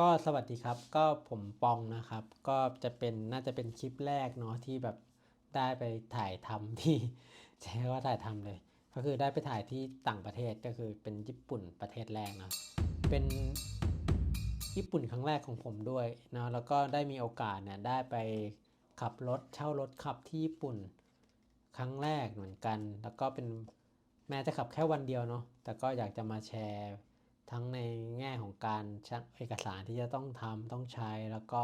ก็สวัสดีครับก็ผมปองนะครับ ก็จะเป็นน่าจะเป็นคลิปแรกเนาะที่แบบได้ไปถ่ายทำที่ใช้ว่าถ่ายทำเลย ก็คือได้ไปถ่ายที่ต่างประเทศก็คือเป็นญี่ปุ่นประเทศแรกเนาะเป็นญี่ปุ่นครั้งแรกของผมด้วยเนาะแล้วก็ได้มีโอกาสเนี่ยได้ไปขับรถเช่ารถขับที่ญี่ปุ่น ครั้งแรกเหมือนกัน แล้วก็เป็นแม้จะขับแค่วันเดียวเนาะแต่ก็อยากจะมาแชร์ ทั้งในแง่ของการชักเอกสารที่จะต้องทำต้องใช้แล้วก็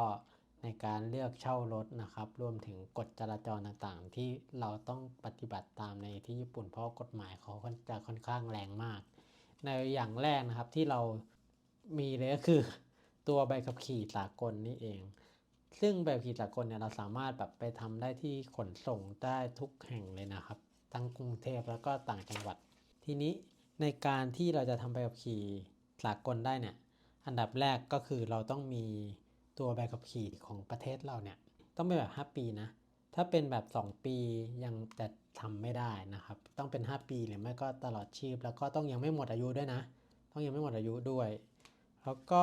ในการเลือกเช่ารถนะครับ รวมถึงกฎจราจรต่างๆ ที่เราต้องปฏิบัติตามในที่ญี่ปุ่นเพราะกฎหมายเขาจะค่อนข้างแรงมาก ในอย่างแรกนะครับที่เรามีเลยก็คือตัวใบขับขี่สากลนี่เอง ซึ่งใบขับขี่สากลเนี่ยเราสามารถแบบไปทำได้ที่ขนส่งได้ทุกแห่งเลยนะครับ ทั้งกรุงเทพแล้วก็ต่างจังหวัด ทีนี้ในการที่เราจะทำใบขับขี่ สากลได้เนี่ย อันดับแรกก็คือเราต้องมีตัวใบขับขี่ของประเทศเราเนี่ย ต้องเป็นแบบ 5 ปีนะ ถ้าเป็นแบบ 2 ปียังจะทำไม่ได้นะครับ ต้องเป็น 5 ปีหรือไม่ก็ตลอดชีพ แล้วก็ต้องยังไม่หมดอายุด้วยนะ ต้องยังไม่หมดอายุด้วย แล้วก็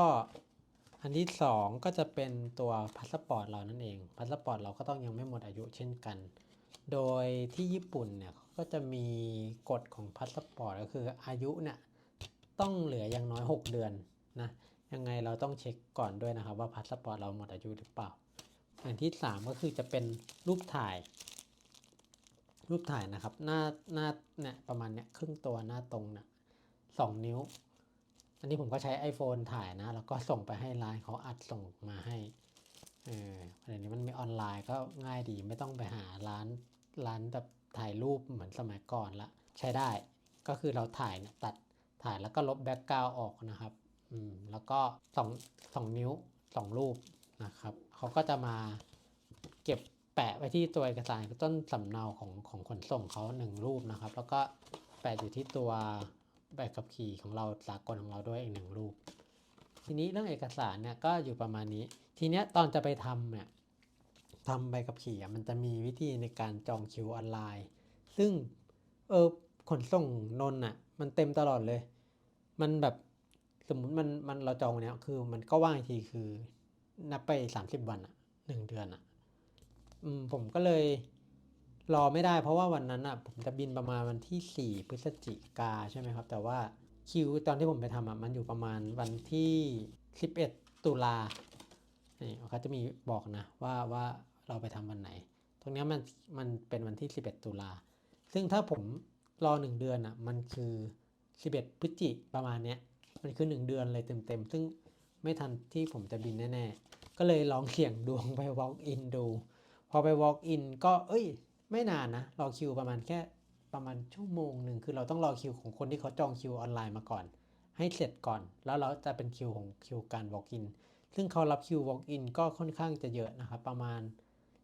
อันที่ 2 ก็จะเป็นตัวพาสปอร์ตเรานั่นเอง พาสปอร์ตเราก็ต้องยังไม่หมดอายุเช่นกัน โดยที่ญี่ปุ่นเนี่ยก็จะมีกฎของพาสปอร์ตก็คืออายุเนี่ย ต้องเหลืออย่างน้อย 6 เดือนนะยังไงเราต้องเช็คก่อนด้วยนะครับว่าพาสปอร์ตเราหมดอายุหรือเปล่า อย่างที่ 3 ก็คือจะเป็นรูปถ่าย รูปถ่ายนะครับ หน้าหน้าเนี่ยประมาณเนี้ยครึ่งตัวหน้าตรงนะสองนิ้ว อันนี้ผมก็ใช้ iPhone ถ่ายนะ แล้วก็ส่งไปให้ร้านเขาอัดส่งมาให้เออเดี๋ยวนี้มันมีออนไลน์ก็ง่ายดีไม่ต้องไปหาร้านร้านแบบถ่ายรูปเหมือนสมัยก่อนละ ใช้ได้ก็คือเราถ่ายเนี่ยตัด ถ่ายแล้วก็ลบแบ็กกราวออกนะครับอืมแล้วก็สองสองนิ้วสองรูปนะครับเขาก็จะมาเก็บแปะไว้ที่ตัวเอกสารต้นสำเนาของของขนส่งเขาหนึ่งรูปนะครับ แล้วก็แปะอยู่ที่ตัวใบขับขี่ของเราสากลของเราด้วยอีกหนึ่งรูป ทีนี้เรื่องเอกสารเนี่ยก็อยู่ประมาณนี้ ทีเนี้ยตอนจะไปทำเนี่ยทำใบขับขี่มันจะมีวิธีในการจองคิวออนไลน์ ซึ่งเออขนส่งนนท์อะ มันเต็มตลอดเลย มันแบบสมมติมันมันเราจองเนี้ยคือมันก็ว่างอีกทีคือนับไป30วันอะหนึ่งเดือนอะอืมผมก็เลยรอไม่ได้ เพราะว่าวันนั้นอะผมจะบินประมาณวันที่4พฤศจิกาใช่ไหมครับ แต่ว่าคิวตอนที่ผมไปทำอะมันอยู่ประมาณวันที่11ตุลานี่เขาจะมีบอกนะว่าว่าเราไปทำวันไหน ตรงนี้มันมันเป็นวันที่11ตุลาซึ่งถ้าผม รอหนึ่งเดือนอะมันคือ11พฤศจิประมาณเนี้ยมันคือ1เดือนเลยเต็มๆ ซึ่งไม่ทันที่ผมจะบินแน่ๆ ก็เลยลองเสี่ยงดวงไป walk in ดู พอไป walk in ก็เอ้ย ไม่นานนะ รอคิวประมาณแค่ประมาณชั่วโมงหนึ่งคือเราต้องรอคิวของคนที่เขาจองคิวออนไลน์มาก่อน ให้เสร็จก่อน แล้วเราจะเป็นคิวของคิวการ walk in ซึ่งเขารับคิว walk in ก็ค่อนข้างจะเยอะนะครับ ประมาณ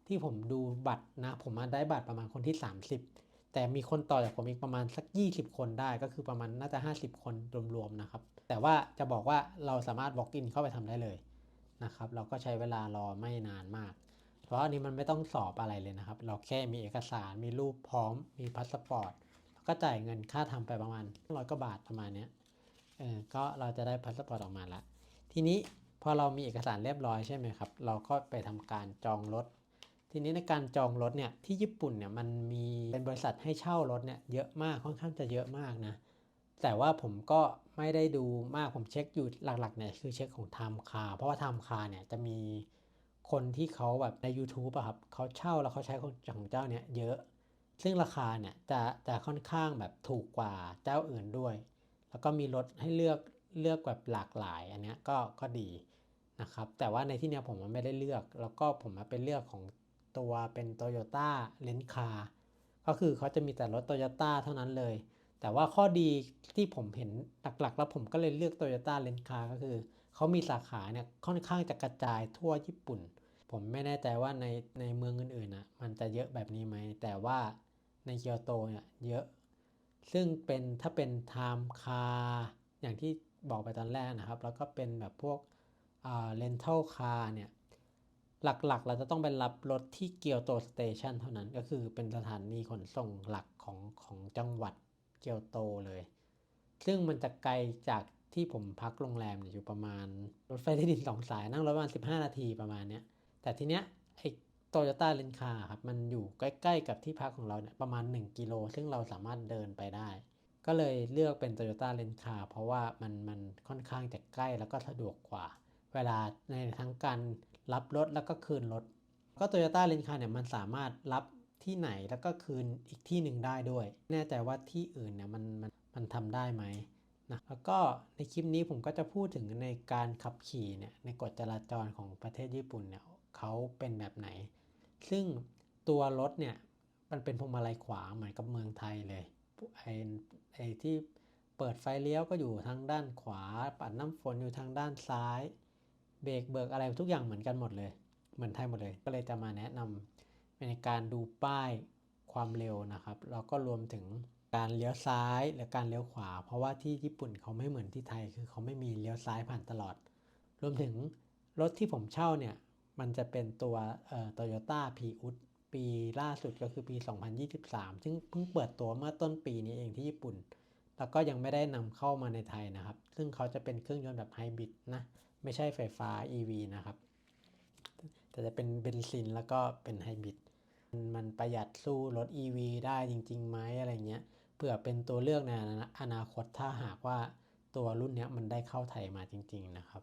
ที่ผมดูบัตรนะ ผมมาได้บัตรประมาณคนที่ 30 แต่มีคนต่อจากผมอีกประมาณสัก 20 คนได้ก็คือประมาณน่าจะ 50 คนรวมๆนะครับ แต่ว่าจะบอกว่าเราสามารถ walk in เข้าไปทำได้เลยนะครับ เราก็ใช้เวลารอไม่นานมาก เพราะอันนี้มันไม่ต้องสอบอะไรเลยนะครับ เราแค่มีเอกสารมีรูปพร้อม มีพาสปอร์ตแล้วก็จ่ายเงินค่าทำไปประมาณร้อยกว่าบาทประมาณเนี้ยเออก็เราจะได้พาสปอร์ตออกมาละทีนี้พอเรามีเอกสารเรียบร้อยใช่ไหมครับ เราก็ไปทำการจองรถ ทีนี้ในการจองรถเนี่ยที่ญี่ปุ่นเนี่ยมันมีเป็นบริษัทให้เช่ารถเนี่ยเยอะมากค่อนข้างจะเยอะมากนะแต่ว่าผมก็ไม่ได้ดูมากผมเช็คอยู่หลักๆเนี่ยคือเช็คของ Time Car เพราะว่า Time Car เนี่ยจะมีคนที่เขาแบบใน YouTube อะครับเขาเช่าแล้วเขาใช้ของเจ้าเนี่ยเยอะ ซึ่งราคาเนี่ยจะจะค่อนข้างแบบถูกกว่าเจ้าอื่นด้วย แล้วก็มีรถให้เลือกเลือกแบบหลากหลายอันเนี้ยก็ก็ดีนะครับแต่ว่าในที่เนี้ยผมไม่ได้เลือก แล้วก็ผมมาเป็นเลือกของ ตัวเป็น Toyota r e n t Car ก็คือเขาจะมีแต่รถ Toyota เท่านั้นเลย แต่ว่าข้อดีที่ผมเห็นหลักๆ แล้วผมก็เลยเลือก Toyota r e n t Car ก็คือ เขามีสาขาเนี่ยค่อนข้างจะกระจายทั่วญี่ปุ่น ผมไม่แน่ใจว่าในในเมืองอื่นๆนะมันจะเยอะแบบนี้ไหม แต่ว่าในเกียวโตเนี่ยเยอะ ซึ่งเป็นถ้าเป็น time car อย่างที่บอกไปตอนแรกนะครับ แล้วก็เป็นแบบพวกอ่า rental car เนี่ย หลักๆ เราจะต้องไปรับรถที่เกียวโตสเตชันเท่านั้นก็คือเป็นสถานีขนส่งหลักของของจังหวัดเกียวโตเลย ซึ่งมันจะไกลจากที่ผมพักโรงแรมอยู่ประมาณรถไฟใต้ดินสองสายนั่งรถประมาณ 15 นาทีประมาณเนี้ยแต่ทีเนี้ยไอ้โตโยต้าเลนคาครับมันอยู่ใกล้ๆกับที่พักของเราเนี่ยประมาณ 1 กิโล ซึ่งเราสามารถเดินไปได้ ก็เลยเลือกเป็น Toyota l e n c a เพราะว่ามันมันค่อนข้างจะใกล้แล้วก็สะดวกกว่า เวลาในทั้งการรับรถแล้วก็คืนรถ ก็ Toyota l e n c a เนี่ยมันสามารถรับที่ไหนแล้วก็คืนอีกที่หนึ่งได้ด้วย แน่ใจว่าที่อื่นเนี่ยมันมันมันทำได้ไหมนะแล้วก็ในคลิปนี้ผมก็จะพูดถึงในการขับขี่เนี่ยในกฎจราจรของประเทศญี่ปุ่นเนี่ยเขาเป็นแบบไหน ซึ่งตัวรถเนี่ยมันเป็นพวงมาลัยขวาเหมือนกับเมืองไทยเลยไอ้ไอ้ที่เปิดไฟเลี้ยวก็อยู่ทางด้านขวา ปัดน้ำฝนอยู่ทางด้านซ้าย เบรกเบิกอะไรทุกอย่างเหมือนกันหมดเลย เหมือนไทยหมดเลย ก็เลยจะมาแนะนำในการดูป้ายความเร็วนะครับ แล้วก็รวมถึงการเลี้ยวซ้ายและการเลี้ยวขวา เพราะว่าที่ญี่ปุ่นเขาไม่เหมือนที่ไทย คือเขาไม่มีเลี้ยวซ้ายผ่านตลอด รวมถึงรถที่ผมเช่าเนี่ย มันจะเป็นตัวเอ่อ Toyota p r i u s ปีล่าสุดก็คือปี 2023 ซึ่งเพิ่งเปิดตัวเมื่อต้นปีนี้เองที่ญี่ปุ่น แล้วก็ยังไม่ได้นำเข้ามาในไทยนะครับ ซึ่งเขาจะเป็นเครื่องยนต์แบบไฮบริดนะ ไม่ใช่ไฟฟ้า EV นะครับ แต่จะเป็นเบนซินแล้วก็เป็นไฮบริดมันประหยัดสู้รถ EV ได้จริงๆไหมอะไรเงี้ยเผื่อเป็นตัวเลือกในอนาคตถ้าหากว่าตัวรุ่นเนี้ยมันได้เข้าไทยมาจริง ๆ นะครับ